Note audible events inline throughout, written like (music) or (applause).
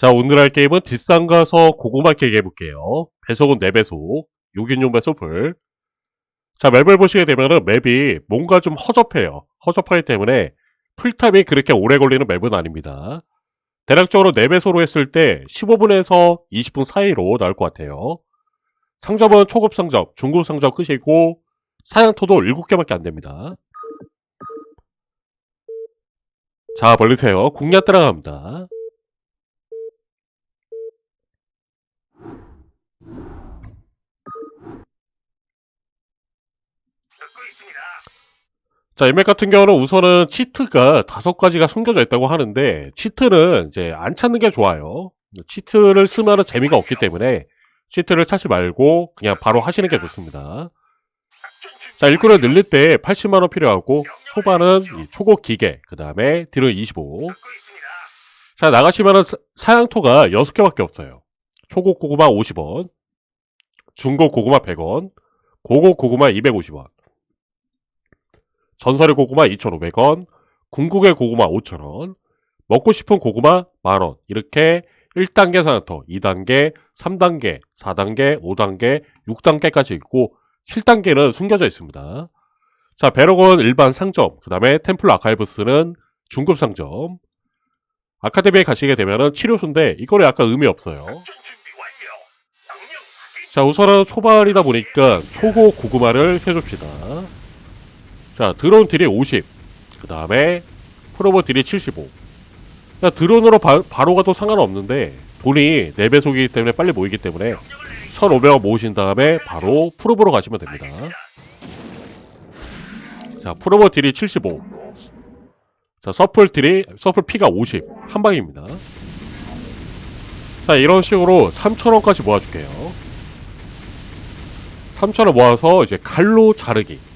자, 오늘 할 게임은 뒷산 가서 고구마 깨기 해볼게요. 배속은 4배속, 6인용 배속풀. 자, 맵을 보시게 되면은 맵이 뭔가 좀 허접해요. 허접하기 때문에 풀탑이 그렇게 오래 걸리는 맵은 아닙니다. 대략적으로 4배속으로 했을 때 15분에서 20분 사이로 나올 것 같아요. 상점은 초급 상점, 중급 상점 끝이고 사냥토도 7개밖에 안 됩니다. 자, 벌리세요. 국냐 따라갑니다. 자, 이맥 같은 경우는 우선은 치트가 다섯 가지가 숨겨져 있다고 하는데, 치트는 이제 안 찾는 게 좋아요. 치트를 쓰면 재미가 없기 때문에, 치트를 찾지 말고, 그냥 바로 하시는 게 좋습니다. 자, 일꾼을 늘릴 때 80만원 필요하고, 초반은 이 초고 기계, 그 다음에 딜은 25. 자, 나가시면은 사- 사양토가 6개밖에 없어요. 초고 고구마 50원, 중고 고구마 100원, 고고 고구마 250원. 전설의 고구마 2,500원, 궁극의 고구마 5,000원, 먹고 싶은 고구마 만원. 이렇게 1단계 산토, 2단계, 3단계, 4단계, 5단계, 6단계까지 있고 7단계는 숨겨져 있습니다. 자, 베럭은 일반 상점, 그 다음에 템플 아카이브스는 중급 상점. 아카데미에 가시게 되면은 치료수인데 이거는 약간 의미 없어요. 자, 우선은 초반이다 보니까 초고 고구마를 해줍시다. 자, 드론 딜이 50. 그 다음에 프로보 딜이 75. 자, 드론으로 바, 로 가도 상관없는데 돈이 4배속이기 때문에 빨리 모이기 때문에 1,500원 모으신 다음에 바로 프로보로 가시면 됩니다. 자, 프로보 딜이 75. 자, 서플 딜이, 서플 피가 50. 한 방입니다. 자, 이런 식으로 3,000원까지 모아줄게요. 3,000원 모아서 이제 칼로 자르기.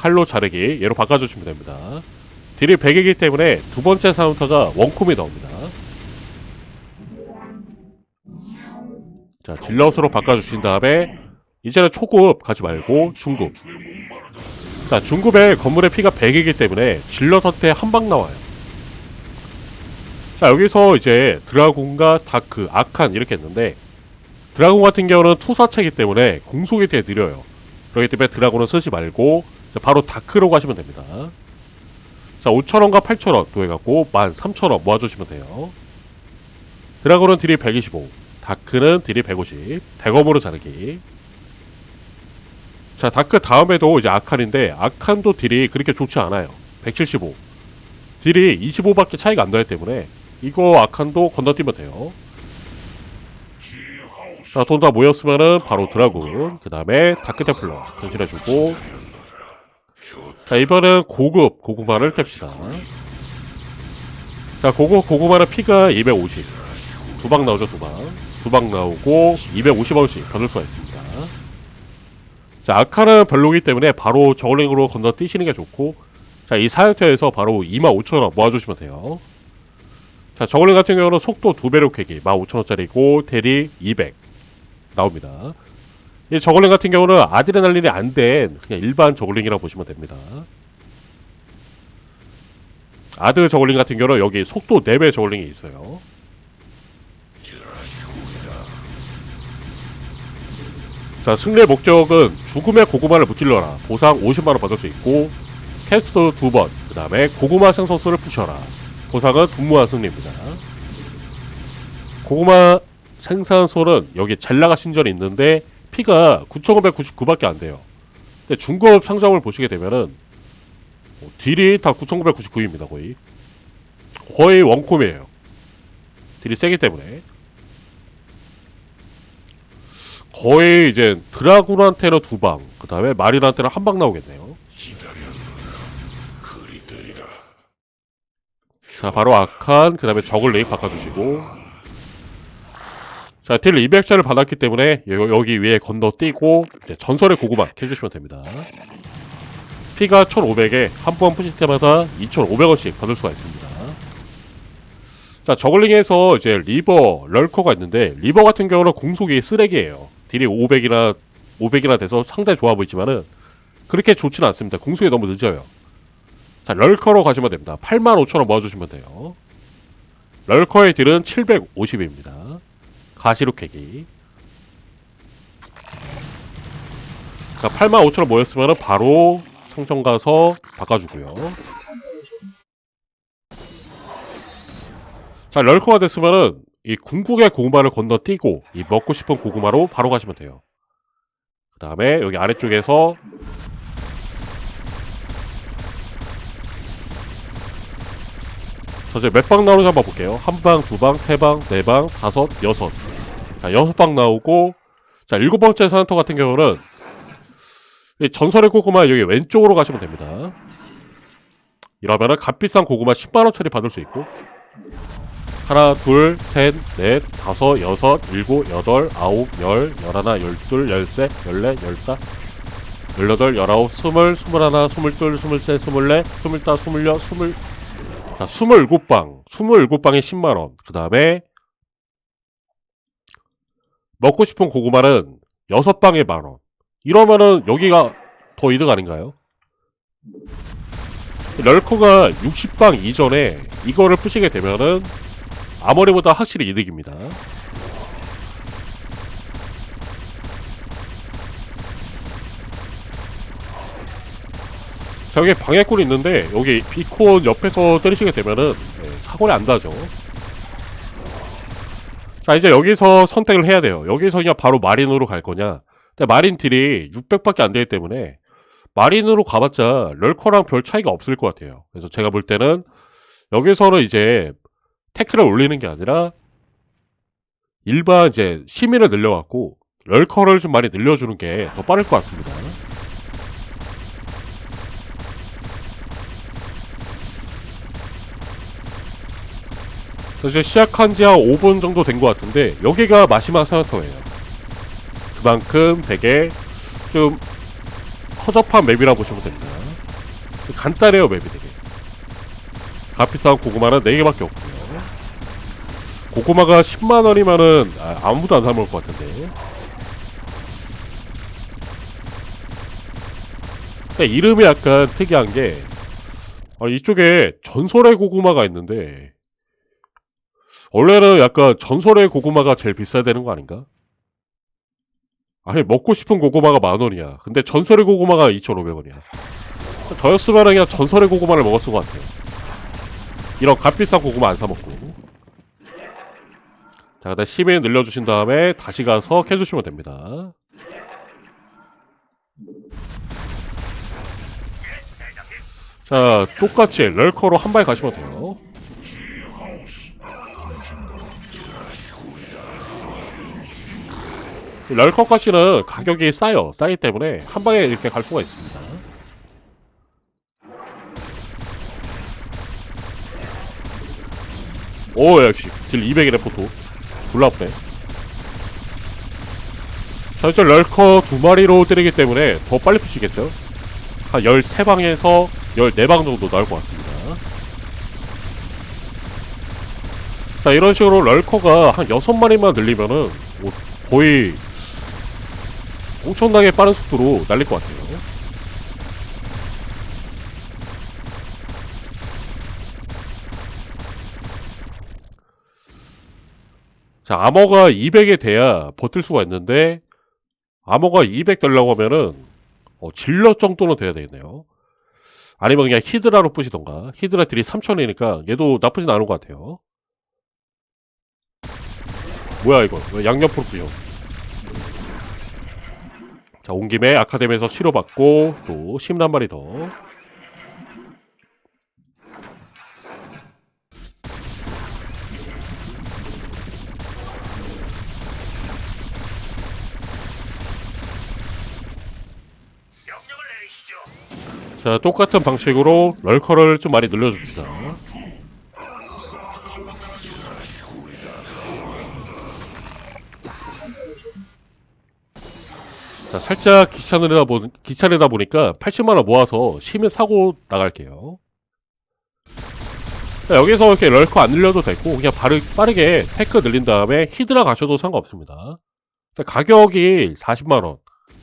칼로 자르기 얘로 바꿔주시면 됩니다. 딜이 100이기 때문에 두 번째 사운터가 원콤이 나옵니다. 자, 질럿으로 바꿔주신 다음에 이제는 초급 가지 말고 중급. 자, 중급에 건물의 피가 100이기 때문에 질럿한테 한 방 나와요. 자, 여기서 이제 드라군과 다크, 아칸 이렇게 했는데 드라군 같은 경우는 투사체이기 때문에 공속이 되게 느려요. 그렇기 때문에 드라군은 쓰지 말고 자, 바로 다크로 가시면 됩니다. 자, 5,000원과 8,000원 더해갖고 13,000원 모아주시면 돼요. 드라곤은 딜이 125, 다크는 딜이 150, 대검으로 자르기. 자, 다크 다음에도 이제 아칸인데, 아칸도 딜이 그렇게 좋지 않아요. 175. 딜이 25밖에 차이가 안 나기 때문에, 이거 아칸도 건너뛰면 돼요. 자, 돈 다 모였으면은 바로 드라군, 그 다음에 다크 테플러 변신해주고, 자, 이번엔 고급 고구마를 캡시다. 자, 고급 고구마는 피가 250. 두 방 나오죠, 두 방. 두 방 나오고 250원씩 받을 수가 있습니다. 자, 아카는 별로기 때문에 바로 저글링으로 건너 뛰시는 게 좋고, 자, 이 사양터에서 바로 25,000원 모아주시면 돼요. 자, 저글링 같은 경우는 속도 두 배로 캐기 15,000원짜리고, 대리 200 나옵니다. 이 저글링 같은 경우는 아드레날린이 안 된 그냥 일반 저글링이라고 보시면 됩니다. 아드 저글링 같은 경우는 여기 속도 4배 저글링이 있어요. 자, 승리의 목적은 죽음의 고구마를 무찔러라. 보상 50만원 받을 수 있고, 캐스트 두 번, 그 다음에 고구마 생성수를 푸셔라. 보상은 분무한 승리입니다. 고구마 생산소는 여기 젤라가 신전이 있는데, 피가 9,599밖에 안 돼요. 근데 중급 상점을 보시게 되면은 어, 딜이 다 9,999입니다, 거의. 거의 원콤이에요. 딜이 세기 때문에. 거의 이제 드라군한테는 두 방, 그 다음에 마린한테는 한 방 나오겠네요. 자, 바로 아칸, 그 다음에 저글링 바꿔주시고. 자, 딜 200짜리를 받았기 때문에 여- 여기 위에 건너뛰고 전설의 고구마 해주시면 됩니다. 피가 1500에 한 번 푸실 때마다 2500원씩 받을 수가 있습니다. 자, 저글링에서 이제 리버, 럴커가 있는데 리버 같은 경우는 공속이 쓰레기예요. 딜이 500이나 500이나 돼서 상당히 좋아 보이지만은 그렇게 좋지는 않습니다. 공속이 너무 늦어요. 자, 럴커로 가시면 됩니다. 85,000원 모아주시면 돼요. 럴커의 딜은 750입니다. 가시로 캐기. 자, 85,000원 모였으면 바로 상점 가서 바꿔주고요. 자, 럴커가 됐으면은 이 궁극의 고구마를 건너뛰고 이 먹고 싶은 고구마로 바로 가시면 돼요. 그 다음에 여기 아래쪽에서 자, 이제 몇 방 나오는지 한번 볼게요. 한 방, 두 방, 세 방, 네 방, 다섯, 여섯. 자, 여섯 방 나오고, 자, 일곱 번째 산토 같은 경우는, 이 전설의 고구마 여기 왼쪽으로 가시면 됩니다. 이러면은 값비싼 고구마 10만원짜리 받을 수 있고, 하나, 둘, 셋, 넷, 다섯, 여섯, 일곱, 여덟, 아홉, 열, 열하나, 열둘, 열셋, 열넷, 열다, 열여덟, 열아홉, 스물, 스물하나, 스물둘, 스물셋, 스물넷, 스물다, 스물여, 스물, 자, 27방. 27방에 10만원. 그 다음에, 먹고 싶은 고구마는 6방에 만 원. 이러면은 여기가 더 이득 아닌가요? 럴커가 60방 이전에 이거를 푸시게 되면은 아머리보다 확실히 이득입니다. 자, 여기 방해꾼이 있는데, 여기 비콘 옆에서 때리시게 되면은, 네, 사거리 안 나죠. 자, 이제 여기서 선택을 해야 돼요. 여기서 그냥 바로 마린으로 갈 거냐. 근데 마린 딜이 600밖에 안 되기 때문에, 마린으로 가봤자, 럴커랑 별 차이가 없을 것 같아요. 그래서 제가 볼 때는, 여기서는 이제, 태클을 올리는 게 아니라, 일반 이제, 시민을 늘려갖고, 럴커를 좀 많이 늘려주는 게 더 빠를 것 같습니다. 이제 시작한 지 한 5분 정도 된 것 같은데 여기가 마지막 사나터예요. 그만큼 되게 좀 허접한 맵이라고 보시면 됩니다. 간단해요 맵이 되게. 값비싼 고구마는 4개밖에 없고요. 고구마가 10만원이면은 아, 무도 안 사먹을 것 같은데. 근데 이름이 약간 특이한 게 아, 이쪽에 전설의 고구마가 있는데 원래는 약간 전설의 고구마가 제일 비싸야 되는 거 아닌가? 아니 먹고 싶은 고구마가 만 원이야. 근데 전설의 고구마가 2,500원이야. 저였으면 그냥 전설의 고구마를 먹었을 것 같아요. 이런 값비싼 고구마 안 사 먹고. 자, 그다음 시민 늘려주신 다음에 다시 가서 캐주시면 됩니다. 자, 똑같이 럴커로 한 발 가시면 돼요. 럴커 가치는 가격이 싸요. 싸기 때문에 한 방에 이렇게 갈 수가 있습니다. 오 역시. 딜 200이네 포토. 자 이제 럴커 두 마리로 때리기 때문에 더 빨리 푸시겠죠? 한 13방에서 14방 정도 나올 것 같습니다. 자 이런 식으로 럴커가 한 6마리만 늘리면은 뭐 거의 엄청나게 빠른 속도로 날릴 것 같아요. 자, 암호가 200에 돼야 버틸 수가 있는데, 암호가 200 되려고 하면은, 어, 질럿 정도는 돼야 되겠네요. 아니면 그냥 히드라로 뿌시던가. 히드라 딜이 3000이니까 얘도 나쁘진 않은 것 같아요. 뭐야, 이거. 왜 양옆으로 뿌려? 자, 온 김에 아카데미에서 치료받고 또한 마리 더. 자, 똑같은 방식으로 럴커를 좀 많이 늘려줍시다. 자, 살짝 귀찮으다, 보, 귀찮으다 보니까 80만원 모아서 시민 사고 나갈게요. 자, 여기서 이렇게 럴커 안 늘려도 되고, 그냥 바르, 빠르게 테크 늘린 다음에 히드라 가셔도 상관없습니다. 자, 가격이 40만원,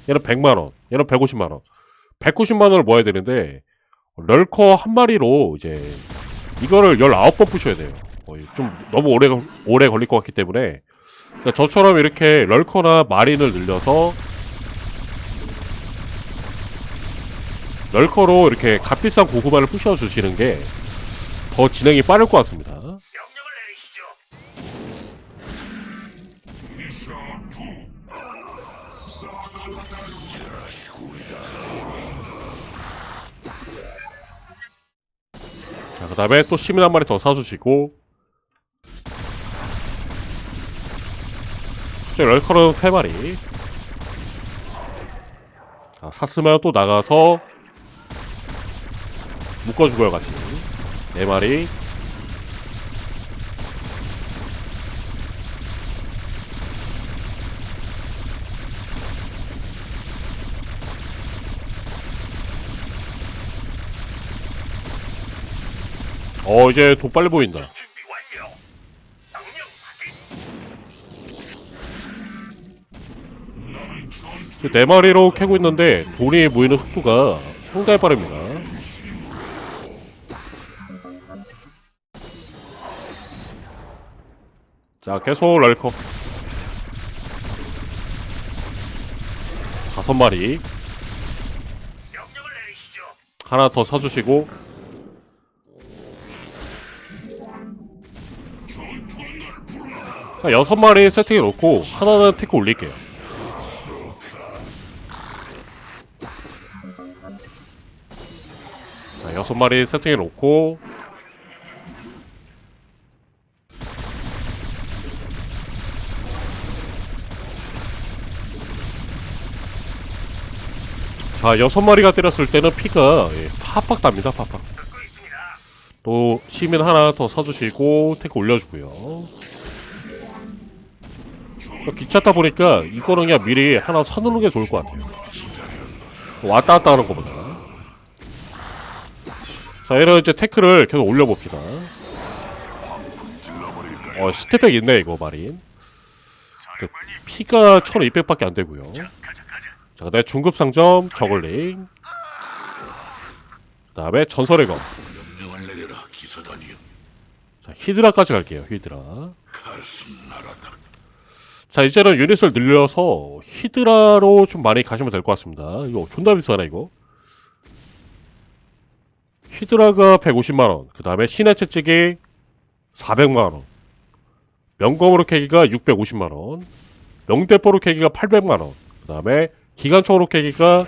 얘는 100만원, 얘는 150만원. 190만원을 모아야 되는데, 럴커 한 마리로 이제, 이거를 19번 부셔야 돼요. 좀 너무 오래 걸- 오래 걸릴 것 같기 때문에 그러니까 저처럼 이렇게 럴커나 마린을 늘려서 럴커로 이렇게 값비싼 고구마를 부셔주시는 게 더 진행이 빠를 것 같습니다. 자, 그 다음에 또 시민 한 마리 더 사주시고. 저 럴커는 세 마리. 자, 샀으면 또 나가서 묶어주고요 같이. 네 마리. 어 이제 돈 빨리 보인다. 네 마리로 캐고 있는데 돈이 모이는 속도가 상당히 빠릅니다. 자, 계속 럴커. 다섯 마리. 하나 더 사주시고. 자, 여섯 마리 세팅해 놓고, 하나는 테크 올릴게요. 자, 여섯 마리 세팅해 놓고 자, 여섯 마리가 때렸을 때는 피가 예, 팍팍 답니다, 팍팍. 또 시민 하나 더 사주시고 테크 올려주고요. 또 귀찮다 보니까 이거는 그냥 미리 하나 사놓는 게 좋을 것 같아요. 왔다 갔다 하는 것보다. 자, 이런 이제 테크를 계속 올려봅시다. 어, 스텝백 있네, 이거, 마린. 그 피가 1200밖에 안 되고요. 자, 그다음에 중급 상점 저글링. 그다음에 전설의 검. 자, 히드라까지 갈게요. 히드라. 자, 이제는 유닛을 늘려서 히드라로 좀 많이 가시면 될 것 같습니다. 이거 존나 비싸네, 이거. 히드라가 150만 원. 그 다음에 신의 채찍이 400만 원. 명검으로 캐기가 650만 원. 명대포로 캐기가 800만 원. 그 다음에 기관총으로 캐기가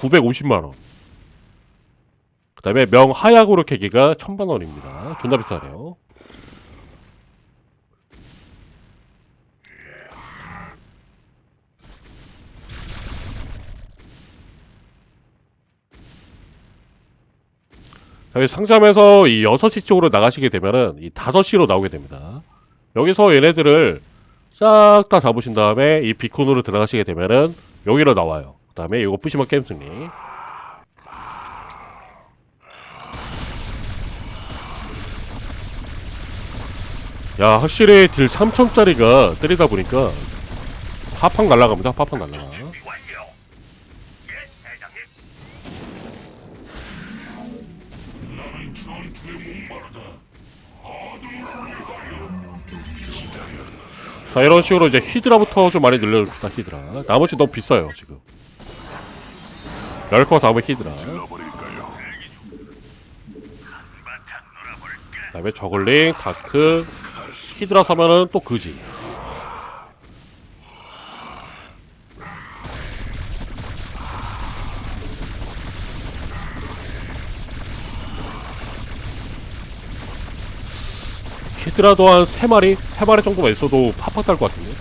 950만원. 그 다음에 명하약으로 캐기가 1000만원입니다. 존나 비싸네요. 상점에서 이 6시 쪽으로 나가시게 되면은 이 5시로 나오게 됩니다. 여기서 얘네들을 싹 다 잡으신 다음에 이 비콘으로 들어가시게 되면은 여기로 나와요. 그 다음에 이거 부시면 게임 승리. 야, 확실히 딜 3천짜리가 때리다 보니까 팍팍 날라갑니다. 팍팍 날라가. 자 이런 식으로 이제 히드라부터 좀 많이 늘려줍시다 히드라. 나머지 너무 비싸요 지금. 럴커 다음에 히드라. 놀아볼까? 그다음에 저글링 다크. 히드라 사면은 또 그지 히드라도 한 3마리? 3마리 정도만 있어도 팍팍 딸것 같은데.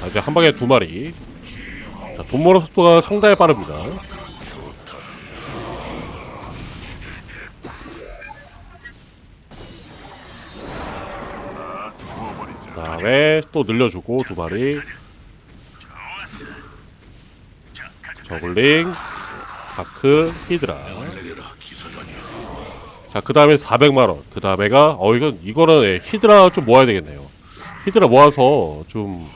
자, 이제 한 방에 두 마리. 자, 돈 모는 속도가 상당히 빠릅니다. 그 다음에 또 늘려주고 두 마리. 저글링, 다크, 히드라. 자, 그 다음에 400만원. 그 다음에가, 어, 이건, 이거는 예, 히드라 좀 모아야 되겠네요. 히드라 모아서 좀,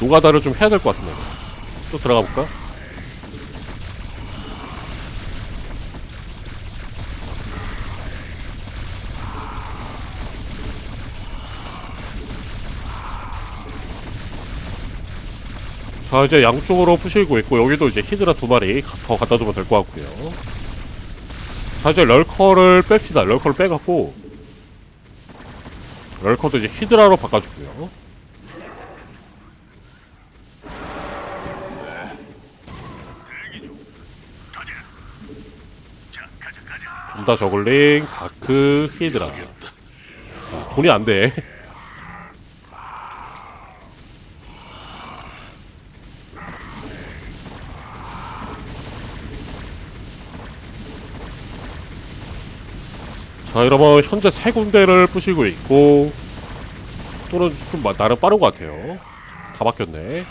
노가다를 좀 해야 될 것 같습니다. 또 들어가 볼까? 자, 이제 양쪽으로 푸시고 있고, 여기도 이제 히드라 두 마리 더 갖다 주면 될 것 같고요. 자 이제 럴커를 뺍시다 럴커를 빼갖고 럴커도 이제 히드라로 가자. 좀더 저글링 다크 히드라. 자, 돈이 안 돼 자 여러분 현재 세 군데를 부시고 있고 또는 좀 마- 나름 빠른 것 같아요. 다 바뀌었네.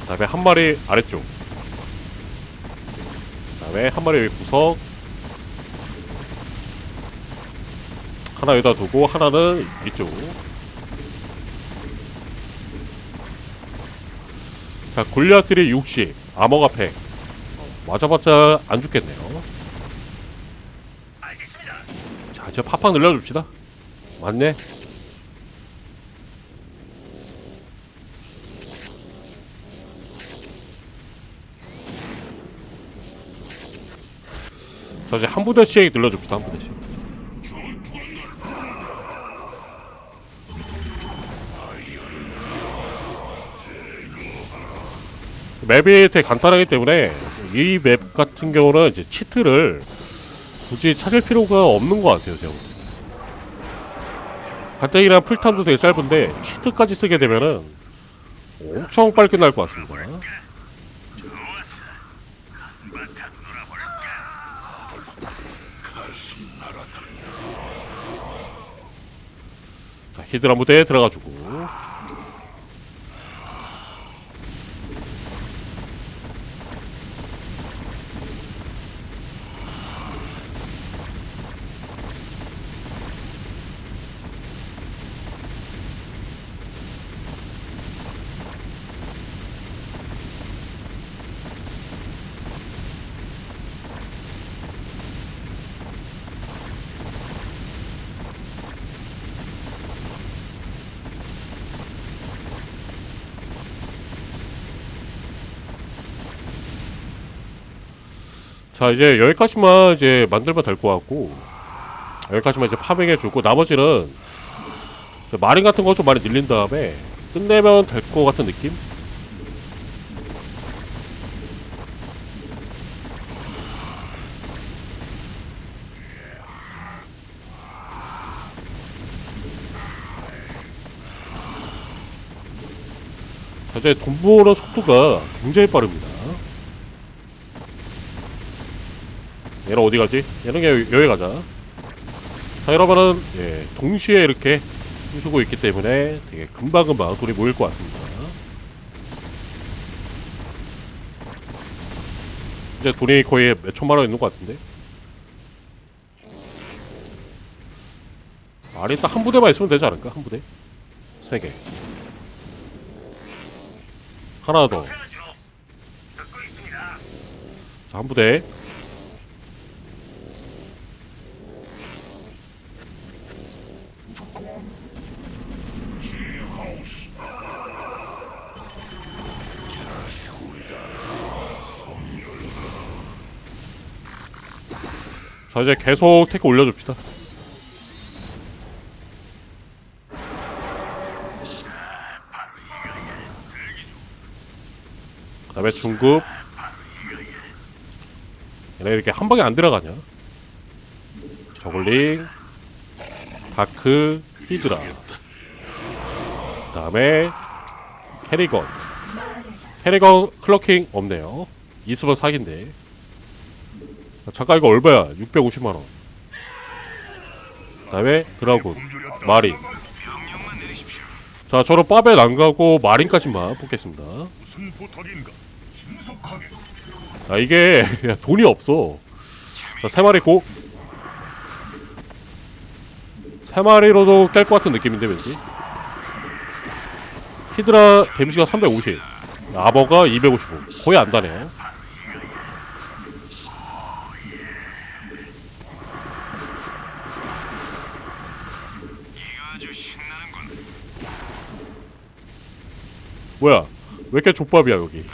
그 다음에 한 마리 아래쪽. 그 다음에 한 마리 여기 구석. 하나 여기다 두고 하나는 이쪽 자 골리아트리 60 아머가 100 어, 맞아봤자 안 죽겠네요. 자 이제 팍팍 늘려줍시다. 맞네. 자 이제 한 부대씩 늘려줍시다 한 부대씩 맵이 되게 간단하기 때문에 이 맵 같은 경우는 이제 치트를 굳이 찾을 필요가 없는 것 같아요, 제가. 가뜩이나 풀탐도 되게 짧은데 치트까지 쓰게 되면은 엄청 빨리 끝날 것 같습니다. 히드라 무대에 들어가주고 자 이제 여기까지만 이제 만들면 될 것 같고 여기까지만 이제 파밍해주고 나머지는 마린 같은 거 좀 많이 늘린 다음에 끝내면 될 것 같은 느낌? 자, 이제 돈 버는 속도가 굉장히 빠릅니다. 얘는 어디 가지? 얘는 그냥 여기 가자. 자, 여러분은 예, 동시에 이렇게 부수고 있기 때문에 되게 금방금방 돈이 모일 것 같습니다. 이제 돈이 거의 몇 천만 원 있는 것 같은데? 아니, 딱 한 부대만 있으면 되지 않을까? 한 부대? 세 개. 하나 더. 자, 한 부대. 자, 이제 계속 테크 올려줍시다. 그 다음에 중급. 얘네 이렇게 한 방에 안 들어가냐? 저글링, 다크, 히드라. 그 다음에 캐리건. 캐리건 클러킹 없네요. 있으면 사기인데. 잠깐 이거 얼마야? 650만원. 그 다음에 드라군, 마린. 자, 저는 빠벨 안 가고 마린까지만 뽑겠습니다. 아 이게 (laughs) 야, 돈이 없어. 자, 세 마리 고. 세 마리로도 깰 것 같은 느낌인데 왠지. 히드라 데미지가 350. 아버가 255. 거의 안 다네 뭐야? 왜 이렇게 족밥이야 여기?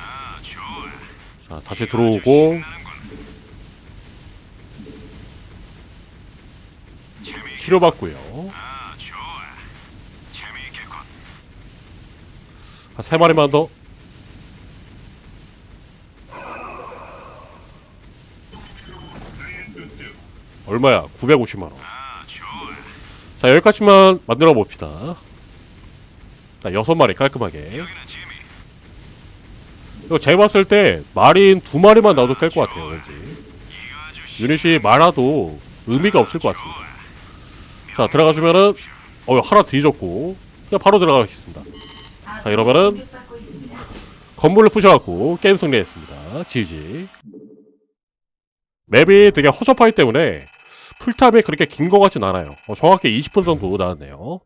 자 다시 들어오고 치료받고요. 한 세 마리만 더. 얼마야? 950만 원. 아, 좋아. 자 여기까지만 만들어 봅시다. 자 여섯 마리 깔끔하게. 이거 제가 봤을 때 마린 두 마리만 나도 깰 것 같아요 왠지. 유닛이 많아도 의미가 없을 것 같습니다. 자 들어가주면은 어 하나 뒤졌고 그냥 바로 들어가겠습니다. 자 이러면은 건물을 부셔갖고 게임 승리했습니다. GG. 맵이 되게 허접하기 때문에 풀타임이 그렇게 긴 것 같진 않아요. 어, 정확히 20분 정도 나왔네요.